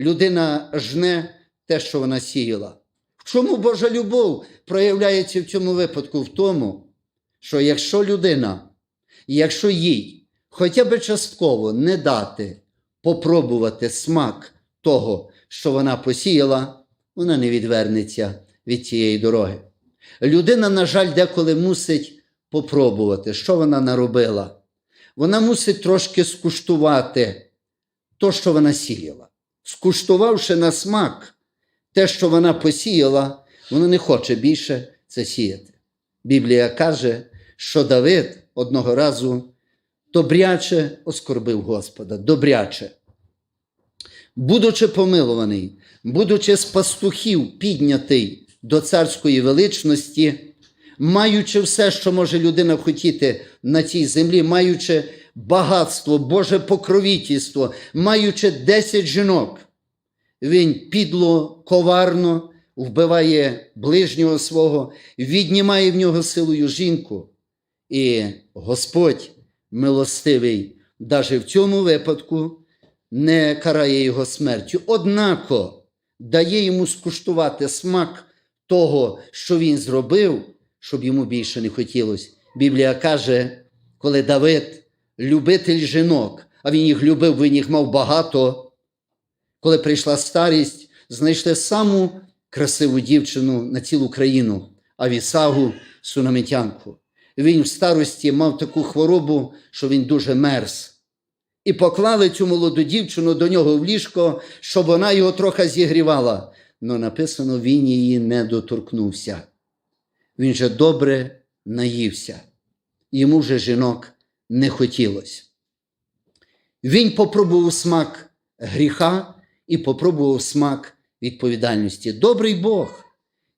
людина жне те, що вона сіяла. В чому Божа любов проявляється в цьому випадку? В тому, що якщо людина, якщо їй хоча б частково не дати попробувати смак того, що вона посіяла, вона не відвернеться від цієї дороги. Людина, на жаль, деколи мусить попробувати, що вона наробила. Вона мусить трошки скуштувати то, що вона сіяла. Скуштувавши на смак те, що вона посіяла, вона не хоче більше це сіяти. Біблія каже, що Давид одного разу добряче оскорбив Господа, добряче. Будучи помилуваний, будучи з пастухів піднятий до царської величності, маючи все, що може людина хотіти на цій землі, маючи багатство, Боже покровітельство, маючи 10 жінок, він підло, коварно вбиває ближнього свого, віднімає в нього силою жінку. І Господь милостивий, навіть в цьому випадку не карає його смертю. Однако дає йому скуштувати смак того, що він зробив, щоб йому більше не хотілося. Біблія каже, коли Давид, любитель жінок, а він їх любив, він їх мав багато. Коли прийшла старість, знайшли саму красиву дівчину на цілу країну, Авісагу, сунамитянку. Він в старості мав таку хворобу, що він дуже мерз. І поклали цю молоду дівчину до нього в ліжко, щоб вона його трохи зігрівала. Но написано, він її не доторкнувся. Він же добре наївся. Йому вже жінок не хотілося. Він попробував смак гріха і попробував смак відповідальності. Добрий Бог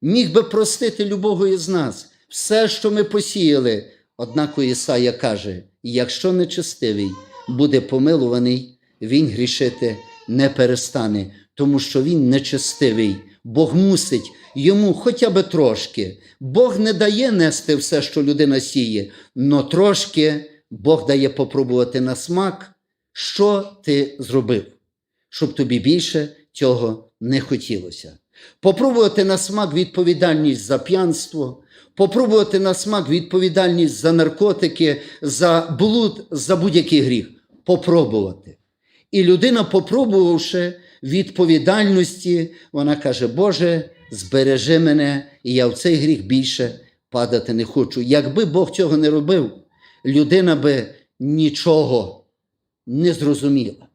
міг би простити любого із нас все, що ми посіяли. Однако Ісая каже: якщо нечестивий буде помилуваний, він грішити не перестане, тому що він нечестивий. Бог мусить йому хоча б трошки. Бог не дає нести все, що людина сіє, но трошки Бог дає попробувати на смак, що ти зробив, щоб тобі більше цього не хотілося. Попробувати на смак відповідальність за п'янство, попробувати на смак відповідальність за наркотики, за блуд, за будь-який гріх. Попробувати. І людина, попробувавши відповідальності, вона каже: Боже, збережи мене, і я в цей гріх більше падати не хочу. Якби Бог цього не робив, людина би нічого не зрозуміла.